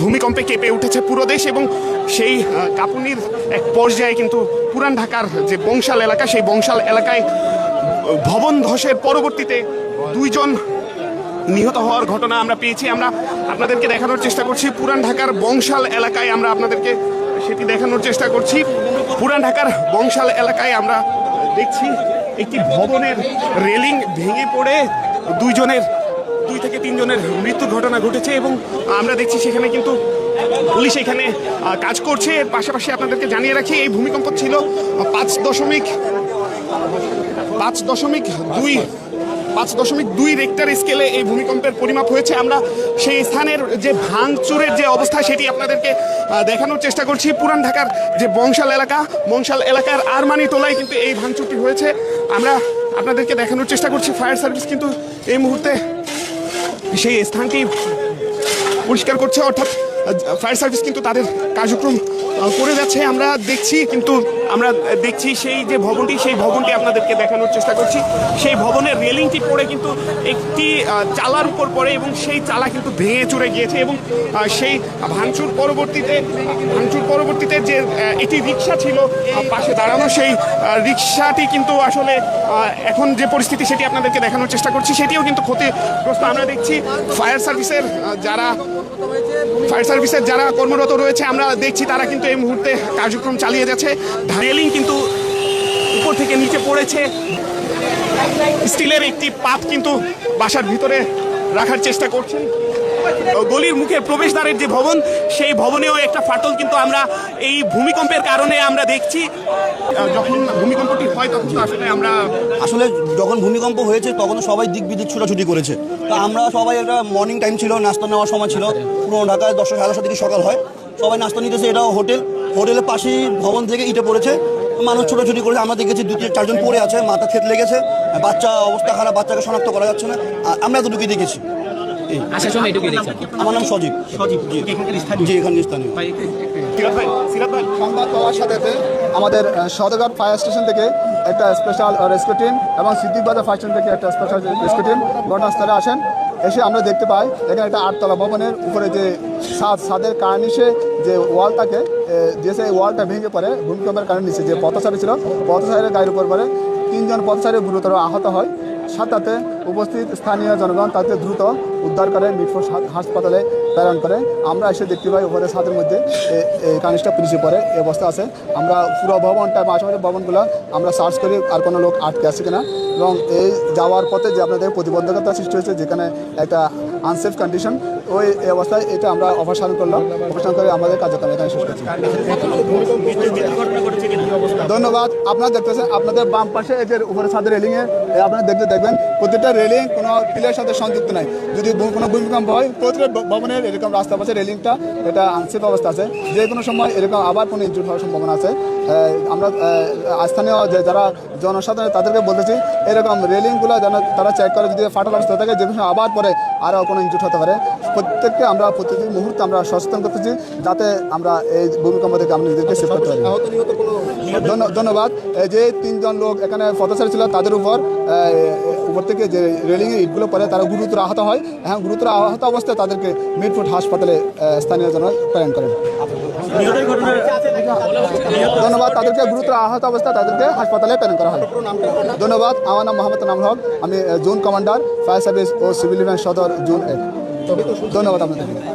ভূমিকম্পে কেঁপে উঠেছে পুরো দেশ এবং সেই কাঁপুনির এক পর্যায়ে কিন্তু পুরান ঢাকার যে বংশাল এলাকা, সেই বংশাল এলাকায় ভবন ধসের পরবর্তীতে দুইজন নিহত হওয়ার ঘটনা আমরা পেয়েছি। আমরা আপনাদেরকে দেখানোর চেষ্টা করছি। পুরান ঢাকার বংশাল এলাকায় আমরা আপনাদেরকে সেটি দেখানোর চেষ্টা করছি। পুরান ঢাকার বংশাল এলাকায় আমরা দেখছি, একটি ভবনের রেলিং ভেঙে পড়ে দুইজনের দুই থেকে তিনজনের মৃত্যুর ঘটনা ঘটেছে এবং আমরা দেখছি সেখানে কিন্তু পুলিশ এখানে কাজ করছে। এর পাশাপাশি আপনাদেরকে জানিয়ে রাখি, এই ভূমিকম্প ছিল পাঁচ দশমিক পাঁচ দশমিক দুই, পাঁচ দশমিক দুই রেক্টার স্কেলে এই ভূমিকম্পের পরিমাপ হয়েছে। আমরা সেই স্থানের যে ভাঙচুরের যে অবস্থা, সেটি আপনাদেরকে দেখানোর চেষ্টা করছি। পুরান ঢাকার যে বংশাল এলাকা, বংশাল এলাকার আরমানি তোলায় কিন্তু এই ভাঙচুরটি হয়েছে। আমরা আপনাদেরকে দেখানোর চেষ্টা করছি। ফায়ার সার্ভিস কিন্তু এই মুহূর্তে সেই স্থানটি পরিষ্কার করছে অর্থাৎ ফায়ার সার্ভিস কিন্তু তাদের কার্যক্রম করে যাচ্ছে, আমরা দেখছি, কিন্তু আমরা দেখছি সেই যে ভবনটি, সেই ভবনটি আপনাদেরকে দেখানোর চেষ্টা করছি। সেই ভবনের রেলিংটি পড়ে কিন্তু একটি চালার উপর পড়ে এবং সেই চালা কিন্তু ভেঙে চড়ে গিয়েছে এবং সেই ভাঙচুর পরবর্তীতে ভাঙচুর পরবর্তীতে যে একটি রিক্সা ছিল পাশে দাঁড়ানো সেই রিক্সাটি কিন্তু আসলে এখন যে পরিস্থিতি সেটি আপনাদেরকে দেখানোর চেষ্টা করছি, সেটিও কিন্তু ক্ষতিগ্রস্ত। আমরা দেখছি ফায়ার সার্ভিসের যারা ফায়ার সার্ভিসের যারা কর্মরত রয়েছে, আমরা দেখছি তারা কিন্তু এই মুহূর্তে কার্যক্রম চালিয়ে যাচ্ছে। রেলিং কিন্তু উপর থেকে নিচে পড়েছে। স্টিলের একটি পাত কিন্তু বাসার ভিতরে রাখার চেষ্টা করছেন। গলির মুখের প্রবেশদ্বারের যে ভবন সেই ভবনেও একটা ফাটল কিন্তু আমরা এই ভূমিকম্পের কারণে আমরা দেখছি। যখন ভূমিকম্পটি হয় তখন তো আসলে আমরা আসলে যখন ভূমিকম্প হয়েছে তখন সবাই দিক বিদিক ছুটাছুটি করেছে। তো আমরা সবাই একটা মর্নিং টাইম ছিল নাস্তা নেওয়ার সময় ছিল। পুরোনো ঢাকায় দশটা সাড়ে দশটা থেকে সকাল হয়। সবাই নাস্তা নিতেছে এটাও হোটেল। হোটেলের পাশেই ভবন থেকে ইটে পড়েছে। মানুষ ছুটাছুটি করেছে আমরা দেখেছি দু তিন- চারজন পড়ে আছে মাথা থেত লেগেছে বাচ্চা অবস্থা খারাপ বাচ্চাকে শনাক্ত করা যাচ্ছে না। আর আমরা এতটুকুই দেখেছি। আসার সময় এটুকুই দেখছেন আমার নাম সজীব। সজীব এখানকার স্থানীয়। জি এখানে স্থানীয় সংবাদ পাওয়ার সাথে সাথে আমাদের সদরঘাট ফায়ার স্টেশন থেকে একটা স্পেশাল রেস্কিউ টিম এবং সিদ্দিকবাজার ফায়ার স্টেশন থেকে একটা স্পেশাল রেস্কিউ টিম ঘটনাস্থলে আসেন। এসে আমরা দেখতে পাই এখানে একটা আটতলা ভবনের উপরে যে ছাদ ছাদের কার্নিশে যে ওয়ালটাকে এ, যে সেই ওয়ালটা ভেঙে পড়ে ভূমিকম্পের কারণে নিচে যে পথচারী ছিল পথচারীর গায়ের উপর পড়ে। তিনজন পথচারী গুরুতর আহত হয়। সাথে উপস্থিত স্থানীয় জনগণ তাদের দ্রুত উদ্ধার করে মিরপুর হাসপাতালে প্রেরণ করে। আমরা এসে দেখতে পাই উপরে ছাদের মধ্যে এই কানিসটা পিছিয়ে পড়ে এই অবস্থা আছে। আমরা পুরো ভবনটা আশেপাশে ভবনগুলো আমরা সার্চ করি, আর কোনো লোক আটকে আসে কিনা। এবং এই যাওয়ার পথে যে আপনাদের প্রতিবন্ধকতা সৃষ্টি হয়েছে, যেখানে একটা আনসেফ কন্ডিশন ওই অবস্থায় এটা আমরা অপসারণ করলাম। অপসারণ করে আমাদের কার্যক্রম এখানে শেষ করছি। ধন্যবাদ। আপনারা দেখতেছেন, আপনাদের বাম পাশে যে উপরে ছাদের রেলিং এ এ আপনারা দেখতে দেখবেন, প্রতিটা রেলিং কোনো পিলের সাথে সংযুক্ত নাই। যদি কোনো ভূমিকম্প হয়, প্রতিটা ভবনের এরকম রাস্তা পাশে রেলিংটা এটা আনসেফ অবস্থা আছে। যে কোনো সময় এরকম আবার কোনো ইনজুর হওয়ার সম্ভাবনা আছে। আমরা স্থানীয় যে যারা জনসাধারণ তাদেরকে বলতেছি এরকম রেলিংগুলো যেন তারা চেক করে যদি ফাটাল অবস্থা থাকে যে সময় আবার পরে আরও কোনো ইনজুর হতে পারে। প্রত্যেককে আমরা প্রতিটি মুহূর্তে আমরা সচেতন করতেছি যাতে আমরা এই ভূমিকম্প থেকে আমরা নিজেদেরকে সেভ করতে পারি। ধন্যবাদ। যে তিনজন লোক এখানে পথচারী ছিল তাদের উপর উপর থেকে যে রেলিংয়ে ইটগুলো পরে তারা গুরুতর আহত হয়। এখন গুরুতর আহত অবস্থায় তাদেরকে মিটফুট হাসপাতালে স্থানীয় জন প্রেরণ করেন। ধন্যবাদ। তাদেরকে গুরুতর আহত অবস্থায় তাদেরকে হাসপাতালে প্রেরণ করা হয় ধন্যবাদ। আমার নাম মোহাম্মদ নাম হক। আমি জোন কমান্ডার, ফায়ার সার্ভিস ও সিভিল ডিফেন্স সদর জোন এক। ধন্যবাদ আপনাদেরকে।